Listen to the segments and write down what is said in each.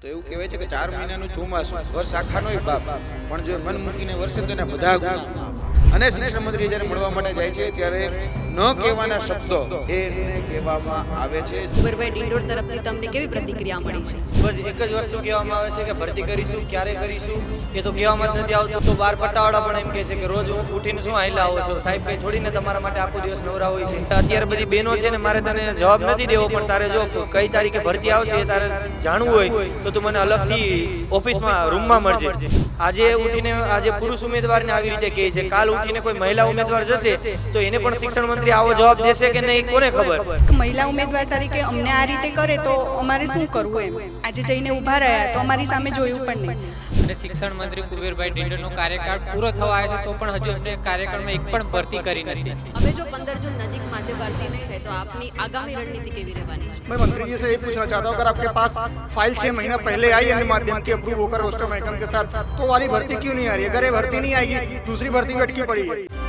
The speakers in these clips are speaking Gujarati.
તો એવું કહેવાય છે કે ચાર મહિનાનું ચોમાસું. વર્ષ આખાનો બાપ પણ જો મન મૂકીને વર્ષે તો એના બધા ગુના. અને શિક્ષણ મંત્રી જ્યારે મળવા માટે જાય છે ત્યારે ન કહેવાના શબ્દો એને કહેવામાં આવે છે. કુબેરભાઈ ડિંડોર તરફથી તમને કેવી પ્રતિક્રિયા મળી છે? બસ એક જ વસ્તુ કહેવામાં આવે છે કે ભરતી કરીશું ક્યારે કરીશું એ તો કહેવામાં જ નથી આવતું. તો બાર પટ્ટાવાળા પણ એમ કહે છે કે રોજ ઉઠીને શું આયલા આવો છો? સાહેબ કઈ થોડીને તમારા માટે આખો દિવસ નવરા હોય છે. અત્યારે બધી બહેનો છે ને મારે તને જવાબ નથી દેવો પણ તારે જો કઈ તારીખે ભરતી આવશે એ તારે જાણવું હોય તો તું મને અલગથી ઓફિસમાં રૂમમાં મળજે. આજે ઉઠીને આજે પુરુષ ઉમેદવારને આવી રીતે કહે છે કાલ ઉઠીને કોઈ મહિલા ઉમેદવાર જશે તો એને પણ શિક્ષણ મંત્રી આવો જવાબ દેશે કે નહીં કોને ખબર કે મહિલા ઉમેદવાર તરીકે અમને આ રીતે કરે તો અમારે શું કરવું એમ આજે જઈને ઊભા રહ્યા તો અમારી સામે જોયું પણ નહીં અને શિક્ષણ મંત્રી કુબેરભાઈ ડિંડોરનો કાર્યકાળ પૂરો થવા આવ્યો છે તો પણ હજુ એમને કાર્યકાળમાં એક પણ ભરતી કરી નથી હવે જો પંદર જૂન નજીકમાં છે ભરતી નહીં થાય તો આપની આગામી રણનીતિ કેવી રહેવાની છે मैं मंत्री जी से ये पूछना चाहता हूँ अगर आपके पास फाइल छह महीना पहले आई अन्य माध्यम की अप्रूव होकर रोस्टर मैकम के साथ तो वाली भर्ती क्यों नहीं आ रही अगर ये भर्ती नहीं आएगी दूसरी भर्ती भी अटकी पड़ी है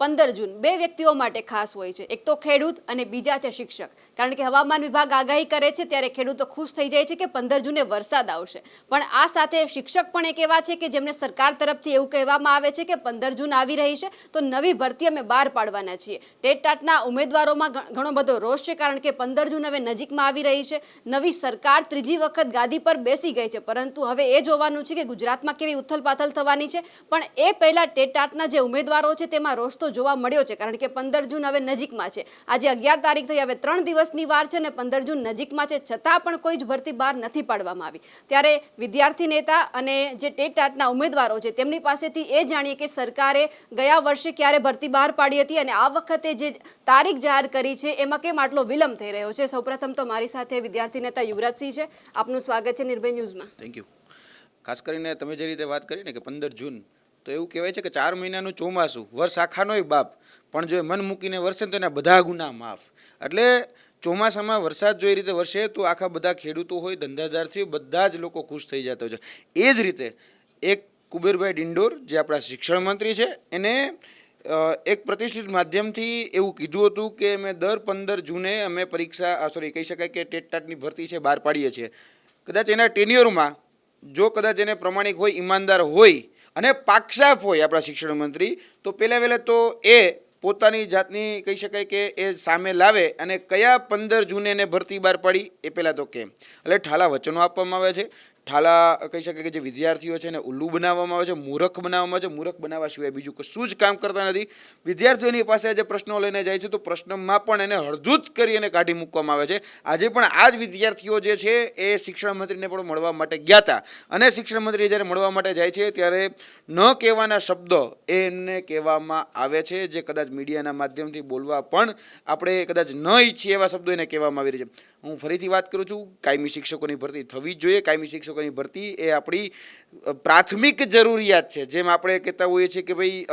પંદર જૂન, બે વ્યક્તિઓ માટે ખાસ હોય છે. એક તો ખેડૂત અને બીજા છે શિક્ષક. કારણ કે હવામાન વિભાગ આગાહી કરે છે, ત્યારે ખેડૂતો ખુશ થઈ જાય છે કે પંદર જૂને વરસાદ આવશે. પણ આ સાથે શિક્ષક પણ એક એવા છે કે જેમને સરકાર તરફથી એવું કહેવામાં આવે છે કે પંદર જૂન આવી રહી છે, તો નવી ભરતી અમે બહાર પાડવાના છીએ. ટેટ ટાટના ઉમેદવારોમાં ઘણો બધો રોષ છે, કારણ કે પંદર જૂન હવે નજીકમાં આવી રહી છે. નવી સરકાર ત્રીજી વખત ગાદી પર બેસી ગઈ છે, પરંતુ હવે એ જોવાનું છે કે ગુજરાતમાં કેવી ઉથલપાથલ થવાની છે. પણ એ પહેલાં ટેટ ટાટના જે ઉમેદવારો છે, તેમાં રોષ તો જોવા મળ્યો છે, કારણ કે પંદર જૂન હવે નજીકમાં છે. આજે અગિયાર તારીખ થઈ, હવે ત્રણ દિવસની વાર છે અને પંદર જૂન નજીકમાં છે, છતાં પણ કોઈ જ ભરતી બહાર નથી પાડવામાં આવી. ત્યારે વિદ્યાર્થી નેતા અને જે ટેટ ઉમેદવારો છે, તેમની પાસેથી એ જાણીએ કે સરકારે ગયા વર્ષે ક્યારે ભરતી બહાર પાડી હતી અને આ વખતે જે તારીખ જાહેર કરી છે, એમાં કેમ આટલો વિલંબ થઈ રહ્યો છે? સૌપ્રથમ તો મારી સાથે વિદ્યાર્થી નેતા યુવરાજસિંહ છે. આપનું સ્વાગત છે નિર્ભય ન્યૂઝમાં. થેન્ક યુ ખાસ કરીને તમે જે રીતે વાત કરી ને કે પંદર જૂન તો એવું કહેવાય છે કે ચાર મહિનાનું ચોમાસું, વર્ષ આખાનોય બાપ. પણ જો મન મૂકીને વરસે તો એના બધા ગુના માફ. એટલે ચોમાસામાં વરસાદ જો એ રીતે વરસે તો આખા બધા ખેડૂતો હોય, ધંધાદારથી બધા જ લોકો ખુશ થઈ જતા હોય છે. એ જ રીતે એક કુબેરભાઈ ડિંડોર, જે આપણા શિક્ષણ મંત્રી છે, એને એક પ્રતિષ્ઠિત માધ્યમથી એવું કીધું હતું કે અમે દર પંદર જૂને અમે પરીક્ષા સોરી કહી શકાય કે ટેટ ટાટની ભરતી છે, બહાર પાડીએ છીએ. કદાચ એના ટેન્યુઅરમાં જો કદાચ એને પ્રમાણિક હોય, ઈમાનદાર હોય અને પાકસાફ હોય આપણા શિક્ષણ મંત્રી, તો પહેલાં વહેલા તો એ પોતાની જાતની કહી શકાય કે એ સામે લાવે અને કયા પંદર જૂને એને ભરતી બહાર પાડી એ પહેલાં તો કેમ એટલે ઠાલા વચનો આપવામાં આવે છે. ઠાલા કહી શકાય કે જે વિદ્યાર્થીઓ છે એને ઉલ્લુ બનાવવામાં આવે છે, મૂરખ બનાવવામાં આવે છે, મૂરખ બનાવવા સિવાય બીજું કશું જ કામ કરતા નથી. વિદ્યાર્થીઓની પાસે જે પ્રશ્નો લઈને જાય છે, તો પ્રશ્નમાં પણ એને હળધૂત કરી અને કાઢી મૂકવામાં આવે છે. આજે પણ આ જ વિદ્યાર્થીઓ જે છે એ શિક્ષણ મંત્રીને પણ મળવા માટે ગયા હતા અને શિક્ષણ મંત્રી જ્યારે મળવા માટે જાય છે, ત્યારે ન કહેવાના શબ્દો એને કહેવામાં આવે છે, જે કદાચ મીડિયાના માધ્યમથી બોલવા પણ આપણે કદાચ ન ઈચ્છીએ એવા શબ્દો એને કહેવામાં આવી રહ્યા છે. હું ફરીથી વાત કરું છું, કાયમી શિક્ષકોની ભરતી થવી જ જોઈએ, કાયમી શિક્ષકોની ભરતી એ આપણી પ્રાથમિક જરૂરિયાત છે. જેમ આપણે કહેતા હોઈએ છીએ કે ભાઈ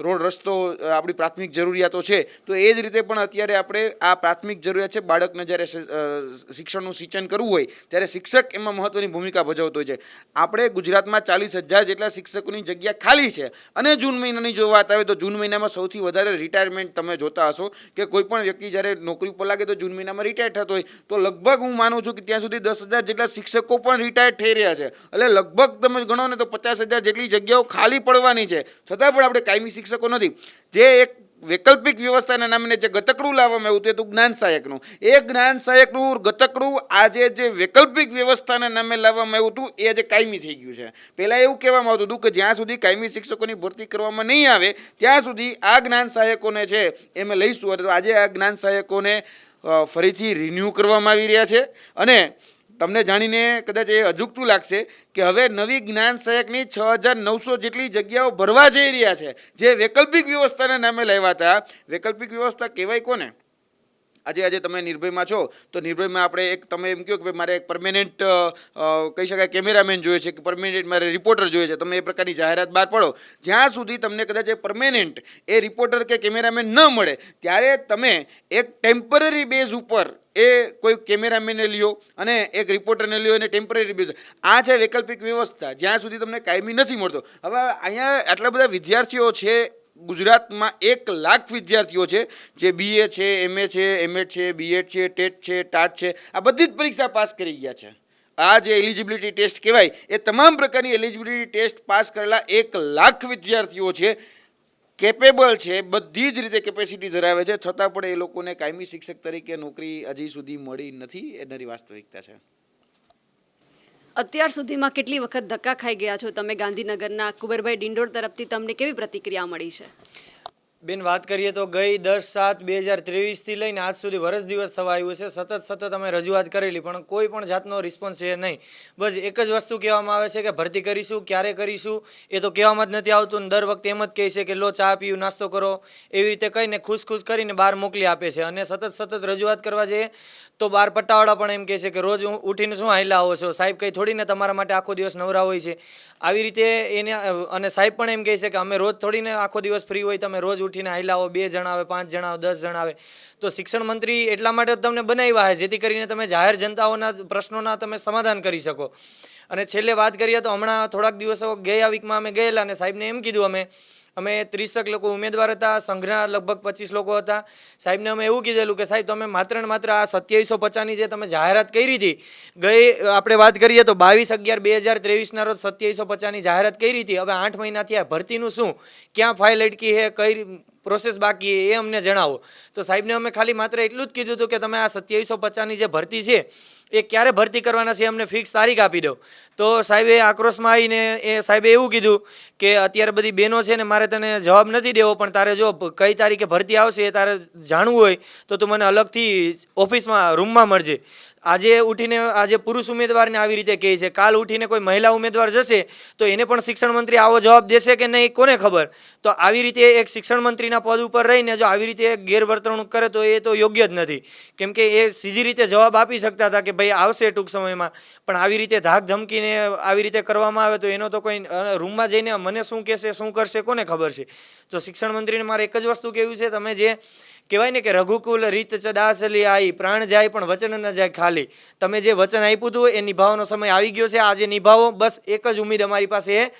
રોડ રસ્તો આપણી પ્રાથમિક જરૂરિયાતો છે, તો એ જ રીતે પણ અત્યારે આપણે આ પ્રાથમિક જરૂરિયાત છે, બાળકને જ્યારે શિક્ષણનું સિંચન કરવું હોય, ત્યારે શિક્ષક એમાં મહત્ત્વની ભૂમિકા ભજવતો હોય છે. આપણે ગુજરાતમાં ચાલીસ હજાર જેટલા શિક્ષકોની જગ્યા ખાલી છે. અને જૂન મહિનાની જો વાત આવે તો જૂન મહિનામાં સૌથી વધારે રિટાયરમેન્ટ તમે જોતા હશો કે કોઈ પણ વ્યક્તિ જ્યારે નોકરી ઉપર લાગે તો જૂન મહિનામાં રિટાયર થતો હોય. તો લગભગ હું માનું છું કે ત્યાં સુધી દસ હજાર જેટલા શિક્ષકો પણ રિટાયર થઈ રહ્યા છે. એટલે લગભગ તમે ગણો ને તો પચાસ હજાર જેટલી જગ્યાઓ ખાલી પડવાની છે. છતાં પણ આપણે કાયમી શિક્ષકો નથી. જે એક વૈકલ્પિક વ્યવસ્થાના નામે જે ગતકડું લાવવામાં આવ્યું હતું જ્ઞાન સહાયકનું. એ જ્ઞાન સહાયકનું ગતકડું આજે જે વૈકલ્પિક વ્યવસ્થાના નામે લાવવામાં આવ્યું હતું, એ આજે કાયમી થઈ ગયું છે. પહેલાં એવું કહેવામાં આવતું હતું કે જ્યાં સુધી કાયમી શિક્ષકોની ભરતી કરવામાં નહીં આવે, ત્યાં સુધી આ જ્ઞાન સહાયકોને છે એ અમે લઈશું આજે આ જ્ઞાન સહાયકોને ફરીથી રિન્યૂ કરવામાં આવી રહ્યા છે. અને તમને જાણીને કદાચ એ અજુગતું લાગશે કે હવે નવી જ્ઞાન સહાયકની છ હજાર નવસો જેટલી જગ્યાઓ ભરવા જઈ રહ્યા છે. જે વૈકલ્પિક વ્યવસ્થાના નામે લેવાતા વૈકલ્પિક વ્યવસ્થા કહેવાય કોને? આજે આજે તમે નિર્ભયમાં છો, તો નિર્ભયમાં આપણે એક તમે એમ કહો કે ભાઈ મારે એક પરમેનન્ટ કહી શકાય કેમેરામેન જોઈએ છે કે પરમેનન્ટ મારે રિપોર્ટર જોઈએ છે, તમે એ પ્રકારની જાહેરાત બહાર પાડો. જ્યાં સુધી તમને કદાચ એ પરમેનન્ટ એ રિપોર્ટર કે કેમેરામેન ન મળે, ત્યારે તમે એક ટેમ્પરરી બેઝ ઉપર એ કોઈ કેમેરામેનને લ્યો અને એક રિપોર્ટરને લ્યો અને ટેમ્પરરી બેઝ આ છે વૈકલ્પિક વ્યવસ્થા, જ્યાં સુધી તમને કાયમી નથી મળતો. હવે અહીંયા આટલા બધા વિદ્યાર્થીઓ છે ગુજરાતમાં એક લાખ વિદ્યાર્થીઓ છે, જે બીએ છે એમએ છે એમએડ છે બીએડ છે ટેટ છે ટાટ છે, આ બધી જ પરીક્ષા પાસ કરી ગયા છે. આ જે એલિજિબિલિટી ટેસ્ટ કહેવાય, એ તમામ પ્રકારની એલિજિબિલિટી ટેસ્ટ પાસ કરેલા એક લાખ વિદ્યાર્થીઓ છે. કેપેબલ છે, બધી જ રીતે કેપેસિટી ધરાવે છે, છતાં પણ એ લોકોને કાયમી શિક્ષક તરીકે નોકરી હજી સુધી મળી નથી એ નરી વાસ્તવિકતા છે. અત્યાર સુધીમાં કેટલી વખત ધક્કા ખાઈ ગયા છો? તમે ગાંધીનગરના કુબેરભાઈ ડિંડોર તરફથી તમને કેવી પ્રતિક્રિયા મળી છે? બેન, વાત કરીએ તો ગઈ દસ સાત બે હજાર ત્રેવીસથી લઈને આજ સુધી વરસ દિવસ થવા આવ્યું છે. સતત સતત અમે રજૂઆત કરેલી, પણ કોઈ પણ જાતનો રિસ્પોન્સ છે નહીં. બસ એક જ વસ્તુ કહેવામાં આવે છે કે ભરતી કરીશું, ક્યારે કરીશું, એ તો કહેવામાં જ નથી આવતું દર વખતે એમ જ કહે છે કે લો ચા પીવું નાસ્તો કરો. એવી રીતે કહીને ખુશ ખુશ કરીને બહાર મોકલી આપે છે અને સતત સતત રજૂઆત કરવા જઈએ તો બાર પટ્ટાવાળા પણ એમ કહે છે કે રોજ હું ઉઠીને શું હાઈલા આવો છો? સાહેબ કંઈ થોડીને તમારા માટે આખો દિવસ નવરા હોય છે. આવી રીતે એને, અને સાહેબ પણ એમ કહે છે કે અમે રોજ થોડીને આખો દિવસ ફ્રી હોય, તમે રોજ ઉઠીને આવો બે જણા આવે પાંચ જણા દસ જણા આવે તો શિક્ષણ મંત્રી એટલા માટે તમને બનાવ્યા છે, જેથી કરીને તમે જાહેર જનતાઓના પ્રશ્નોના તમે સમાધાન કરી શકો. અને છેલ્લે વાત કરીએ તો હમણાં થોડાક દિવસો ગયા વીકમાં અમે ગયેલા અને સાહેબને એમ કીધું અમે અમે ત્રીસક લોકો ઉમેદવાર હતા, સંઘના લગભગ પચીસ લોકો હતા. સાહેબને અમે એવું કીધેલું કે, સાહેબ, તમે માત્ર ને માત્ર આ સત્યાવીસો પચાસની જે તમે જાહેરાત કરી હતી, ગઈ, આપણે વાત કરીએ તો બાવીસ અગિયાર બે હજાર ત્રેવીસના રોજ સત્યાવીસો પચાસની જાહેરાત કરી હતી. હવે આઠ મહિનાથી આ ભરતીનું શું? ક્યાં ફાઇલ અટકી છે? કઈ પ્રોસેસ બાકી એ અમને જણાવો. તો સાહેબને અમે ખાલી માત્ર એટલું જ કીધું હતું કે, તમે આ સત્યાવીસો પચાસની જે ભરતી છે, એ ક્યારે ભરતી કરવાના છે અમને ફિક્સ તારીખ આપી દો. તો સાહેબે આક્રોશમાં આવીને એ સાહેબે એવું કીધું કે અત્યારે બધી બહેનો છે ને મારે તને જવાબ નથી દેવો, પણ તારે જો કઈ તારીખે ભરતી આવશે એ તારે જાણવું હોય તો તું મને અલગથી ઓફિસમાં, રૂમમાં મળજે. આજે ઉઠીને, આજે પુરુષ ઉમેદવારને આવી રીતે કહે છે, કાલ ઉઠીને કોઈ મહિલા ઉમેદવાર જશે તો એને પણ શિક્ષણ મંત્રી આવો જવાબ દેશે કે નહીં, કોને ખબર? તો આવી રીતે એક શિક્ષણ મંત્રીના પદ ઉપર રહીને જો આવી રીતે ગેરવર્તણૂક કરે તો એ તો યોગ્ય જ નથી. કેમ કે એ સીધી રીતે જવાબ આપી શકતા હતા કે ભાઈ આવશે ટૂંક સમયમાં, પણ આવી રીતે ધાક ધમકીને આવી રીતે કરવામાં આવે તો એનો તો કોઈ રૂમમાં જઈને મને શું કહેશે, શું કરશે, કોને ખબર છે? તો શિક્ષણ મંત્રીને મારે એક જ વસ્તુ કહેવું છે, તમે જે કહેવાય ને કે રઘુકુલ રીત ચદાસલી આઈ, પ્રાણ જાય પણ વચન ન જાય ખાલી. તમે જે વચન આપ્યું હતું, એ નિભાવવાનો સમય આવી ગયો છે. આજે નિભાવો. બસ એક જ ઉમેદ અમારી પાસે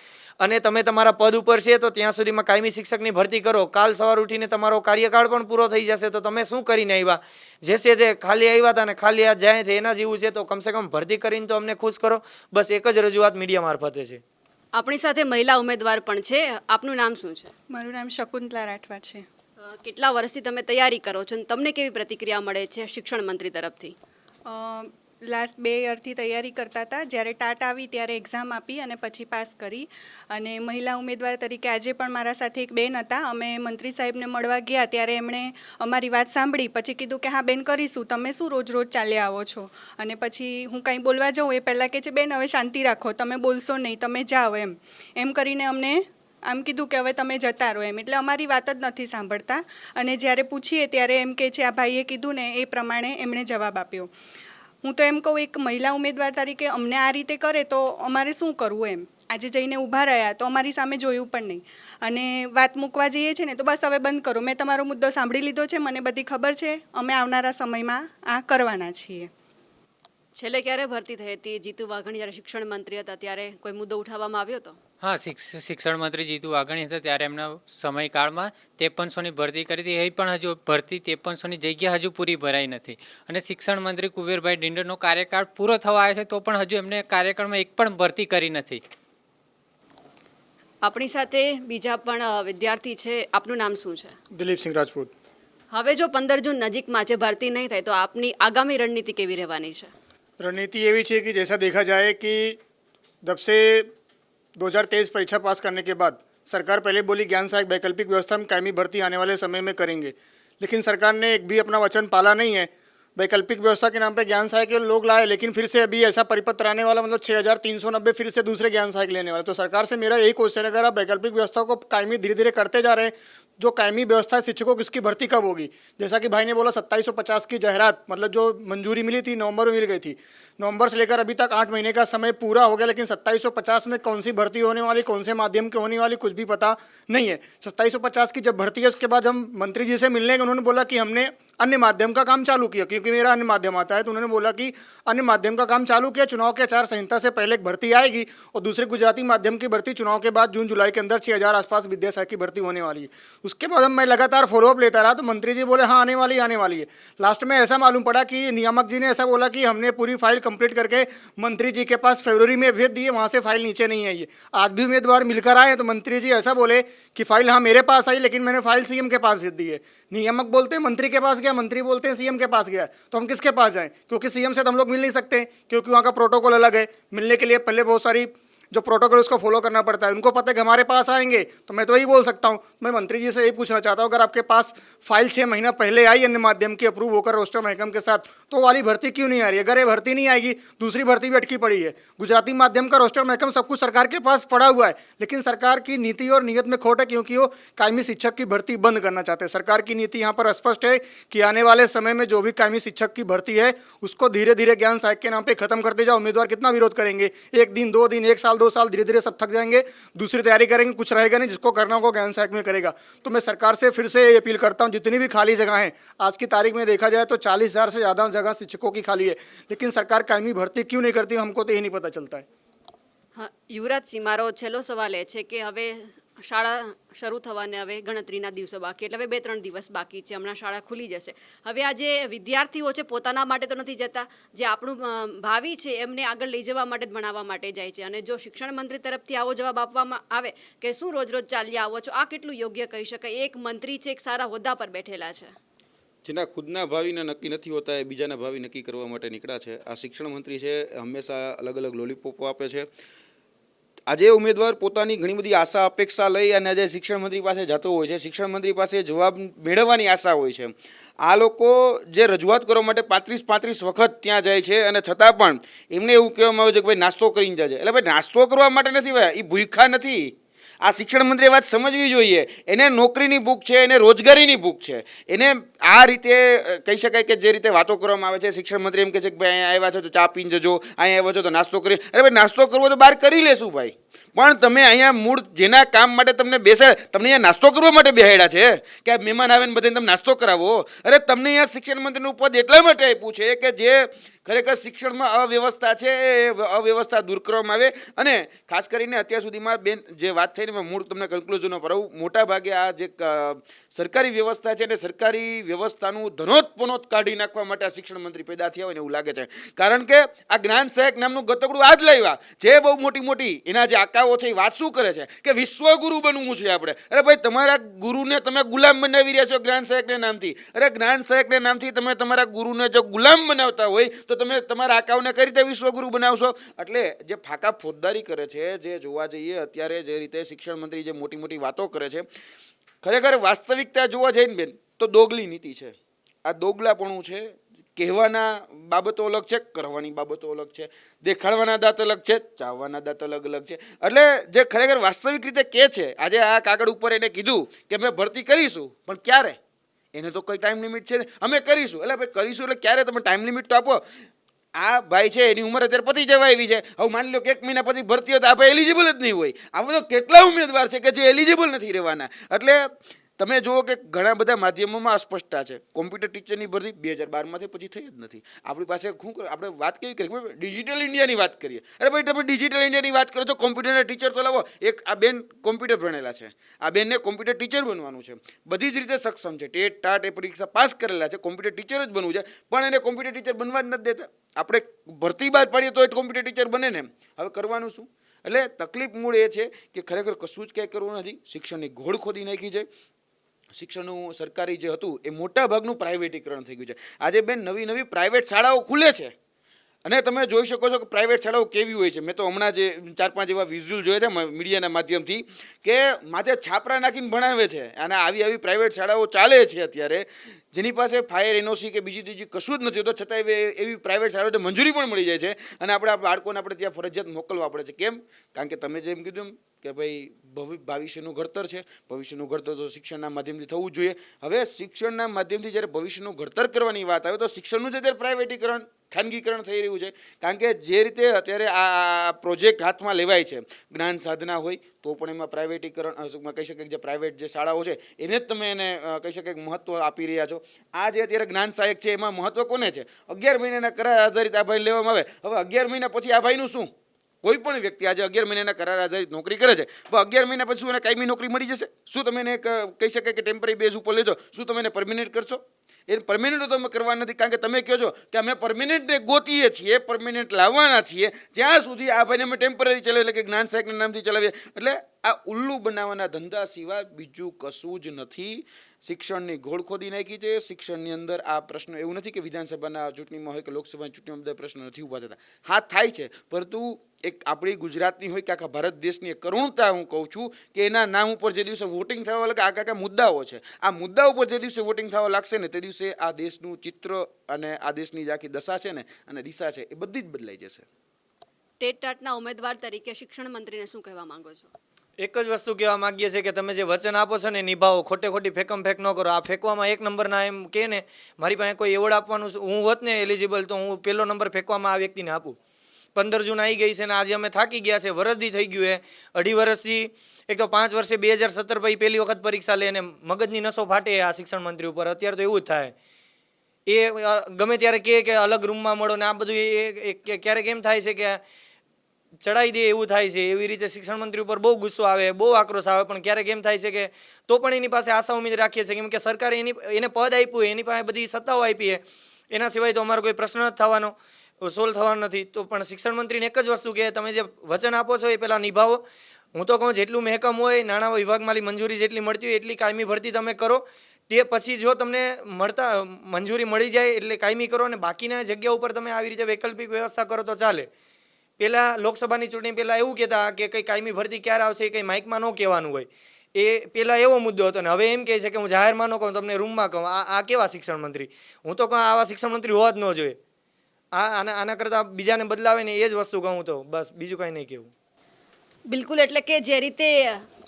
અને તમે તમારા પદ ઉપર છે તો ત્યાં સુધીમાં કાયમી શિક્ષકની ભરતી કરો. કાલ સવાર ઉઠીને તમારો કાર્યકાળ પણ પૂરો થઈ જશે. તો તમે શું કરીને આવ્યા? જે છે તે ખાલી આવ્યા હતા અને ખાલી આ જાય છે એના જેવું છે તો કમસે કમ ભરતી કરીને તો અમને ખુશ કરો. બસ એક જ રજૂઆત મીડિયા મારફતે છે. આપણી સાથે મહિલા ઉમેદવાર પણ છે. આપનું નામ શું છે? મારું નામ શકુંતલા રાઠવા છે. કેટલા વર્ષથી તમે તૈયારી કરો છો અને તમને કેવી પ્રતિક્રિયા મળે છે શિક્ષણ મંત્રી તરફથી? લાસ્ટ બે યરથી તૈયારી કરતા હતા. જ્યારે ટાટ આવી ત્યારે એક્ઝામ આપી અને પછી પાસ કરી. અને મહિલા ઉમેદવાર તરીકે આજે પણ મારા સાથે એક બેન હતા. અમે મંત્રી સાહેબને મળવા ગયા ત્યારે એમણે અમારી વાત સાંભળી. પછી કીધું કે, હા, બેન, કરીશું. તમે શું રોજ રોજ ચાલ્યા આવો છો? અને પછી હું કંઈ બોલવા જાઉં એ પહેલાં કે છે, બેન, હવે શાંતિ રાખો. તમે બોલશો નહીં, તમે જાઓ. એમ. એમ કરીને અમને આમ કીધું કે, હવે તમે જતા રહો. એમ. એટલે અમારી વાત જ નથી સાંભળતા. અને જ્યારે પૂછીએ ત્યારે એમ કે છે, આ ભાઈએ કીધું ને, એ પ્રમાણે એમણે જવાબ આપ્યો. હું તો એમ કહું, એક મહિલા ઉમેદવાર તરીકે અમને આ રીતે કરે તો અમારે શું કરવું એમ? આજે જઈને ઊભા રહ્યા તો અમારી સામે જોયું પણ નહીં. અને વાત મૂકવા જઈએ છે ને, તો બસ હવે બંધ કરો. મેં તમારો મુદ્દો સાંભળી લીધો છે, મને બધી ખબર છે. અમે આવનારા સમયમાં આ કરવાના છીએ. છેલ્લે ક્યારે ભરતી થઈ હતી? જીતુ વાઘણી જ્યારે શિક્ષણ મંત્રી હતા, ત્યારે કોઈ મુદ્દો ઉઠાવવામાં આવ્યો હતો? હા શિક્ષણ મંત્રી જીતુ વાઘણી હતા ત્યારે એમના સમયકાળમાં ત્રેપનસોની ભરતી કરી હતી. એ પણ હજુ ભરતી ત્રેપનસોની જગ્યા હજુ પૂરી ભરાઈ નથી. અને શિક્ષણ મંત્રી કુબેરભાઈ ડિંડરનો કાર્યકાળ પૂરો થવા આવ્યો છે તો પણ હજુ એમને કાર્યકાળમાં એક પણ ભરતી કરી નથી. આપણી સાથે બીજા પણ વિદ્યાર્થી છે. આપનું નામ શું છે? દિલીપસિંહ રાજપૂત. હવે જો પંદર જૂન નજીકમાં છે ભરતી નહીં થાય તો આપની આગામી રણનીતિ કેવી રહેવાની છે? રણનીતિ એવી છે કે જૈસા દેખા જાય કે જબ 2023 परीक्षा पास करने के बाद सरकार पहले बोली ज्ञान सहायक वैकल्पिक व्यवस्था में कायमी भर्ती आने वाले समय में करेंगे लेकिन सरकार ने एक भी अपना वचन पाला नहीं है वैकल्पिक व्यवस्था के नाम पे ज्ञान सहायक लोग लाए, लेकिन फिर से अभी ऐसा परिपत्र आने वाला मतलब छः हज़ार तीन सौ नब्बे फिर से दूसरे ज्ञान सहायक लेने वाले। तो सरकार से मेरा यही क्वेश्चन है, अगर आप वैकल्पिक व्यवस्था को कायमी धीरे धीरे करते जा रहे हैं, जो कायमी व्यवस्था है, शिक्षकों की इसकी भर्ती कब होगी? जैसा कि भाई ने बोला, सत्ताईस सौ पचास की जाहरात मतलब जो मंजूरी मिली थी, नवंबर में मिल गई थी। नवंबर से लेकर अभी तक आठ महीने का समय पूरा हो गया, लेकिन सत्ताईस सौ पचास में कौन सी भर्ती होने वाली, कौन से माध्यम की होने वाली, कुछ भी पता नहीं है। सत्ताईस सौ पचास की जब भर्ती है, उसके बाद हम मंत्री जी से मिलने गए उन्होंने बोला कि हमने अन्य माध्यम का काम चालू किया, क्योंकि मेरा अन्य माध्यम आता है तो उन्होंने बोला कि अन्य माध्यम का काम चालू किया, चुनाव के आचार संहिता से पहले एक भर्ती आएगी और दूसरे गुजराती माध्यम की भर्ती चुनाव के बाद जून, जुलाई के अंदर छः हज़ार आसपास विद्या की भर्ती होने वाली है। उसके बाद मैं लगातार फॉलोअप लेता रहा तो मंत्री जी बोले हाँ आने वाली आने वाली है। लास्ट में ऐसा मालूम पड़ा कि नियामक जी ने ऐसा बोला कि हमने पूरी फ़ाइल कंप्लीट करके मंत्री जी के पास फरवरी में भेज दिए वहाँ से फ़ाइल नीचे नहीं आई है। आज भी उम्मीदवार मिलकर आए तो मंत्री जी ऐसा बोले कि फ़ाइल हाँ मेरे पास आई, लेकिन मैंने फ़ाइल सीएम के पास भेज दी है। नियामक बोलते मंत्री के पास गया मंत्री बोलते हैं सीएम के पास गया तो हम किसके पास जाएं क्योंकि सीएम से तो हम लोग मिल नहीं सकते क्योंकि वहाँ का प्रोटोकॉल अलग है मिलने के लिए पहले बहुत सारी जो प्रोटोकॉल उसको फॉलो करना पड़ता है। उनको पता है कि हमारे पास आएँगे तो मैं तो यही बोल सकता हूँ। मैं मंत्री जी से यही पूछना चाहता हूँ, अगर आपके पास फ़ाइल छः महीना पहले आई अन्य माध्यम की अप्रूव होकर रोस्टर महकम के साथ तो वाली भर्ती क्यों नहीं आ रही? अगर ये भर्ती नहीं आएगी, दूसरी भर्ती भी अटकी पड़ी है। गुजराती माध्यम का रोस्टर महकम सब कुछ सरकार के पास पड़ा हुआ है, लेकिन सरकार की नीति और नीयत में खोट है क्योंकि वो कायमी शिक्षक की भर्ती बंद करना चाहते हैं। सरकार की नीति यहाँ पर स्पष्ट है कि आने वाले समय में जो भी कायमी शिक्षक की भर्ती है, उसको धीरे धीरे ज्ञान सहायक के नाम पर खत्म करते जाओ। उम्मीदवार कितना विरोध करेंगे? एक दिन, दो दिन, एक साल दो साल धीरे धीरे सब थक जाएंगे दूसरी तैयारी करेंगे कुछ रहेगा नहीं जिसको करना होगा ज्ञान सहायक में करेगा तो मैं सरकार से फिर से ये अपील करता हूँ जितनी भी खाली जगह हैं आज की तारीख में देखा जाए तो चालीस हज़ार से ज़्यादा जगह शिक्षकों की खाली है लेकिन सरकार कायमी भर्ती क्यों नहीं करती हमको तो ये नहीं पता चलता है હા યુવરાજસિંહ મારો છેલ્લો સવાલ એ છે કે હવે શાળા શરૂ થવાને હવે ગણતરીના દિવસો બાકી એટલે હવે બે ત્રણ દિવસ બાકી છે. હમણાં શાળા ખુલી જશે. હવે આ જે વિદ્યાર્થીઓ છે પોતાના માટે તો નથી જતા. જે આપણું ભાવિ છે એમને આગળ લઈ જવા માટે ભણાવવા માટે જાય છે. અને જો શિક્ષણ મંત્રી તરફથી આવો જવાબ આપવામાં આવે કે શું રોજ રોજ ચાલ્યા આવો છો, આ કેટલું યોગ્ય કહી શકાય? એક મંત્રી છે, એક સારા હોદ્દા પર બેઠેલા છે. જેના ખુદના ભાવિને નક્કી નથી હોતા, એ બીજાના ભાવિ નક્કી કરવા માટે નીકળ્યા છે. આ શિક્ષણ મંત્રી છે, હંમેશા અલગ અલગ લોલીપોપો આપે છે. આજે ઉમેદવાર પોતાની ઘણી બધી આશા, અપેક્ષા લઈ અને આજે શિક્ષણ મંત્રી પાસે જતો હોય છે. શિક્ષણ મંત્રી પાસે જવાબ મેળવવાની આશા હોય છે. આ લોકો જે રજૂઆત કરવા માટે પાંત્રીસ પાંત્રીસ વખત ત્યાં જાય છે અને છતાં પણ એમને એવું કહેવામાં આવે છે કે ભાઈ નાસ્તો કરીને જાય છે એટલે ભાઈ નાસ્તો કરવા માટે નથી ભાઈ એ ભૂખા નથી. આ શિક્ષણ મંત્રી વાત સમજવી જોઈએ. એને નોકરીની ભૂખ છે, એને રોજગારીની ભૂખ છે. એને આ રીતે કહી શકાય કે જે રીતે વાતો કરવામાં આવે છે, શિક્ષણ મંત્રી એમ કહે છે કે ભાઈ અહીંયા આવ્યા છો તો ચા પીને જજો, અહીંયા આવ્યા છો તો નાસ્તો કરી, અરે ભાઈ, નાસ્તો કરવો તો બહાર કરી લેશું ભાઈ. પણ તમે અહીંયા મૂળ જેના કામ માટે તમને બેસે, તમને અહીંયા નાસ્તો કરવા માટે બેહાડ્યા છે? કે મહેમાન આવે ને બધાને તમે નાસ્તો કરાવો? અરે તમને અહીંયા શિક્ષણ મંત્રીનું પદ એટલા માટે આપ્યું છે કે જે ખરેખર શિક્ષણમાં અવ્યવસ્થા છે, એ અવ્યવસ્થા દૂર કરવામાં આવે. અને ખાસ કરીને અત્યાર સુધીમાં બેન, જે વાત થઈને મેં મૂળ તમને કન્ક્લુઝન પર મોટા ભાગે આ જે સરકારી વ્યવસ્થા છે ને સરકારી વ્યવસ્થાનું ધનોત પનોત કાઢી નાખવા માટે આ શિક્ષણ મંત્રી પેદા થયા હોય ને એવું લાગે છે. કારણ કે આ જ્ઞાન સહાયક નામનું ગતકડું આજ લાવ્યા. જે બહુ મોટી મોટી એના જે એ વાત શું કરે છે? કે વિશ્વગુરુ બનવું છે આપણે. અરે ભાઈ, તમારા ગુરુને તમે ગુલામ બનાવી રહ્યા છો જ્ઞાન સાહેબને નામથી. અરે જ્ઞાન સાહેબને નામથી તમે તમારા ગુરુને જો ગુલામ બનાવતા હોય, તો તમે તમારા આકાઓને કઈ રીતે વિશ્વગુરુ બનાવશો? એટલે જે ફાકા ફોજદારી કરે છે, જે જોવા જઈએ, અત્યારે જે રીતે શિક્ષણ મંત્રી જે મોટી મોટી વાતો કરે છે, ખરેખર વાસ્તવિકતા જોવા જઈને બેન, તો દોગલી નીતિ છે. આ દોગલાપણું છે કહેવાના બાબતો અલગ છે, કરવાની બાબતો અલગ છે, દેખાડવાના દાંત અલગ છે, ચાવવાના દાંત અલગ અલગ છે. એટલે જે ખરેખર વાસ્તવિક રીતે કે છે, આજે આ કાગળ ઉપર એને કીધું કે અમે ભરતી કરીશું, પણ ક્યારે? એને તો કોઈ ટાઈમ લિમિટ છે અમે કરીશું. એટલે ભાઈ કરીશું એટલે ક્યારે તમે ટાઈમ લિમિટ તો આપો? આ ભાઈ છે, એની ઉંમર અત્યારે પતી જવા એવી છે. હવે માની લો કે એક મહિના પછી ભરતી હોય તો આ ભાઈ એલિજિબલ જ નહીં હોય. આ તો કેટલા ઉમેદવાર છે કે જે એલિજિબલ નથી રહેવાના? એટલે તમે જુઓ કે ઘણા બધા માધ્યમોમાં અસ્પષ્ટતા છે. કોમ્પ્યુટર ટીચરની ભરતી બે હજાર બારમાંથી પછી થઈ જ નથી. આપણી પાસે શું કરો, આપણે વાત કેવી કરીએ? ડિજિટલ ઇન્ડિયાની વાત કરીએ. અરે ભાઈ, તમે ડિજિટલ ઇન્ડિયાની વાત કરો તો કોમ્પ્યુટરના ટીચર તો લાવો. એક આ બેન કોમ્પ્યુટર ભણેલા છે. આ બેનને કોમ્પ્યુટર ટીચર બનવાનું છે. બધી જ રીતે સક્ષમ છે. ટેટ, ટાટ એ પરીક્ષા પાસ કરેલા છે. કોમ્પ્યુટર ટીચર જ બનવું છે. પણ એને કોમ્પ્યુટર ટીચર બનવા જ નથી દેતા. આપણે ભરતી બાદ પાડીએ તો એ કોમ્પ્યુટર ટીચર બને ને હવે કરવાનું શું? એટલે તકલીફ મૂળ એ છે કે ખરેખર કશું જ ક્યાંય કરવું નથી. શિક્ષણની ઘોડ ખોદી નાખી છે. શિક્ષણનું સરકારી જે હતું, એ મોટા ભાગનું પ્રાઇવેટીકરણ થઈ ગયું છે. આજે બેન નવી નવી પ્રાઇવેટ શાળાઓ ખુલે છે. અને તમે જોઈ શકો છો કે પ્રાઇવેટ શાળાઓ કેવી હોય છે. મેં તો હમણાં જે ચાર પાંચ એવા વિઝ્યુઅલ જોયા છે મીડિયાના માધ્યમથી કે માથે છાપરા નાખીને ભણાવે છે. અને આવી આવી પ્રાઇવેટ શાળાઓ ચાલે છે અત્યારે. જેની પાસે ફાયર એનઓસી કે બીજી ત્રીજી કશું જ નથી હોતું. છતાં એવી પ્રાઇવેટ શાળાઓને મંજૂરી પણ મળી જાય છે. અને આપણે બાળકોને આપણે ત્યાં ફરજિયાત મોકલવા પડે છે. કેમ? કારણ કે તમે જેમ કીધું કે ભાઈ ભવિ, ભવિષ્યનું ઘડતર છે. ભવિષ્યનું ઘડતર તો શિક્ષણના માધ્યમથી થવું જોઈએ. હવે શિક્ષણના માધ્યમથી જ્યારે ભવિષ્યનું ઘડતર કરવાની વાત આવે તો શિક્ષણનું જ અત્યારે પ્રાઇવેટીકરણ, ખાનગીકરણ થઈ રહ્યું છે. કારણ કે જે રીતે અત્યારે આ પ્રોજેક્ટ હાથમાં લેવાય છે, જ્ઞાન સાધના હોય, તો પણ એમાં પ્રાઇવેટીકરણ કહી શકાય કે જે પ્રાઇવેટ જે શાળાઓ છે, એને જ તમે એને કહી શકાય કે મહત્ત્વ આપી રહ્યા છો. આ જે અત્યારે જ્ઞાન સહાયક છે, એમાં મહત્ત્વ કોને છે? અગિયાર મહિનાના કરાર આધારિત આ ભાઈ લેવામાં આવે. હવે અગિયાર મહિના પછી આ ભાઈનું શું? કોઈ પણ વ્યક્તિ આજે અગિયાર મહિનાના કરાર આધારિત નોકરી કરે છે પણ અગિયાર મહિના પછી એને કાયમી નોકરી મળી જશે? શું તમે એને કહી શકાય કે ટેમ્પરરી બેઝ ઉપર લેજો? શું તમે એને પરમિનેન્ટ કરશો? એ પરમિનેન્ટ તમે કરવા નથી, કારણ કે તમે કહો છો કે અમે પરમિનેન્ટને ગોતીએ છીએ પરમિનેન્ટ લાવવાના છીએ, જ્યાં સુધી આ ભાઈને અમે ટેમ્પરરી ચલાવીએ, એટલે કે જ્ઞાન સાહેબના નામથી ચલાવીએ. એટલે આ ઉલ્લુ બનાવવાના ધંધા સિવાય બીજું કશું જ નથી. શિક્ષણની ઘોળ ખોદી નાખી છે. શિક્ષણની અંદર આ પ્રશ્ન એવું નથી કે વિધાનસભાના ચૂંટણીમાં હોય કે લોકસભાની ચૂંટણીમાં બધા પ્રશ્નો નથી ઊભા થતા. હા, થાય છે. પરંતુ એક આપણી ગુજરાતની હોય કે આખા ભારત દેશની એક કરુણતા હું કહું છું કે એના નામ ઉપર જે દિવસે વોટિંગ થવા લાગે આખા આખા મુદ્દાઓ છે. આ મુદ્દા ઉપર જે દિવસે વોટિંગ થવા લાગશે ને, તે દિવસે આ દેશનું ચિત્ર અને આ દેશની જે આખી દશા છે ને, અને દિશા છે, એ બધી જ બદલાઈ જશે. ટેટ ટાટના ઉમેદવાર તરીકે શિક્ષણ મંત્રીને શું કહેવા માંગો છો? એક જ વસ્તુ કહેવા માંગીએ છીએ કે તમે જે વચન આપો છો ને નિભાવો. ખોટે ખોટી ફેકમ ફેક ન કરો. આ ફેંકવામાં એક નંબરના એમ કે ને, મારી પાસે કોઈ એવોર્ડ આપવાનું હું હોત ને એલિજિબલ તો હું પહેલો નંબર ફેંકવામાં આ વ્યક્તિને આપું. પંદર જૂન આવી ગઈ છે ને આજે અમે થાકી ગયા છે. વરસદી થઈ ગયું એ અઢી વર્ષથી એક તો પાંચ વર્ષે બે હજાર સત્તર પછી પહેલી વખત પરીક્ષા લે અને મગજની નસો ફાટે આ શિક્ષણ મંત્રી ઉપર. અત્યારે તો એવું જ થાય. એ ગમે ત્યારે કહે કે અલગ રૂમમાં મળો ને આ બધું એ- ક્યારેક એમ થાય છે કે ચડાઈ દે એવું થાય છે. એવી રીતે શિક્ષણ મંત્રી ઉપર બહુ ગુસ્સો આવે, બહુ આક્રોશ આવે, પણ ક્યારેક એમ થાય છે કે તો પણ એની પાસે આશા ઉમેદ રાખીએ છીએ. કેમ કે સરકારે એની, એને પદ આપ્યું, એની પાસે બધી સત્તાઓ આપી એના સિવાય તો અમારો કોઈ પ્રશ્ન જ થવાનો, સોલ્વ થવાનો નથી. તો પણ શિક્ષણ મંત્રીને એક જ વસ્તુ કે તમે જે વચન આપો છો એ પહેલાં નિભાવો. હું તો કહું, જેટલું મહેકમ હોય, નાણાં વિભાગમાંથી મંજૂરી જેટલી મળતી હોય, એટલી કાયમી ભરતી તમે કરો. તે પછી જો તમને મળતા, મંજૂરી મળી જાય એટલે કાયમી કરો અને બાકીના જગ્યા ઉપર તમે આવી રીતે વૈકલ્પિક વ્યવસ્થા કરો તો ચાલે. પહેલાં લોકસભાની ચૂંટણી પહેલાં એવું કહેતા કે કંઈ કાયમી ભરતી ક્યારે આવશે કંઈ માઇકમાં ન કહેવાનું હોય. એ પહેલાં એવો મુદ્દો હતો ને હવે એમ કહે છે કે હું જાહેરમાં ન કહું, તમને રૂમમાં કહું. આ આ કેવા શિક્ષણ મંત્રી? હું તો કહું આવા શિક્ષણ મંત્રી હોવા જ ન જોઈએ. આ, આના આના કરતાં બીજાને બદલાવે ને એ જ વસ્તુ કહું તો બસ, બીજું કાંઈ નહીં કહેવું. બિલકુલ, એટલે કે જે રીતે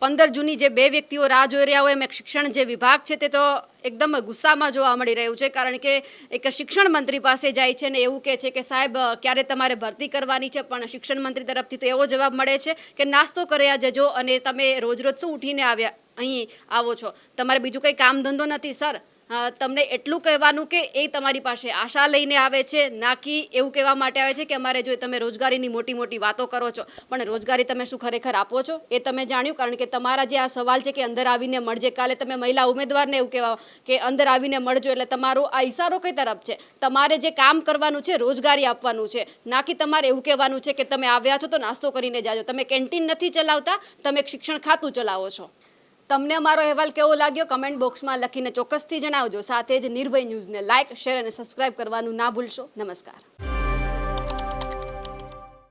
પંદર જૂની જે બે વ્યક્તિઓ રાહ જોઈ રહ્યા હોય, એમ એક શિક્ષણ જે વિભાગ છે તે તો એકદમ ગુસ્સામાં જોવા મળી રહ્યું છે, કારણ કે એક શિક્ષણ મંત્રી પાસે જાય છે ને એવું કહે છે કે સાહેબ ક્યારે તમારે ભરતી કરવાની છે? પણ શિક્ષણ મંત્રી તરફથી તો એવો જવાબ મળે છે કે નાસ્તો કર્યા જજો અને તમે રોજ રોજ શું ઉઠીને આવ્યા અહીં આવો છો? તમારે બીજું કંઈ કામ ધંધો નથી, સર? તમને એટલું કહેવાનું કે એ તમારી પાસે આશા લઈને આવે છે, ના કે એવું કહેવા માટે આવે છે કે અમારે જો તમે રોજગારીની મોટી મોટી વાતો કરો છો, પણ રોજગારી તમે શું ખરેખર આપો છો? એ તમે જાણ્યું? કારણ કે તમારા જે આ સવાલ છે કે અંદર આવીને મળજે, કાલે તમે મહિલા ઉમેદવારને એવું કહેવા, કે અંદર આવીને મળજો એટલે તમારો આ ઈશારો કઈ તરફ છે? તમારે જે કામ કરવાનું છે, રોજગારી આપવાનું છે. ના કે તમારે એવું કહેવાનું છે કે તમે આવ્યા છો તો નાસ્તો કરીને જાજો. તમે કેન્ટીન નથી ચલાવતા, તમે શિક્ષણ ખાતું ચલાવો છો. તમને અમારો અહેવાલ કેવો લાગ્યો? કમેન્ટ બોક્સમાં લખીને ચોક્કસથી જણાવજો. સાથે જ નિર્ભય ન્યૂઝને લાઇક, શેર અને સબસ્ક્રાઇબ કરવાનું ના ભૂલશો. નમસ્કાર.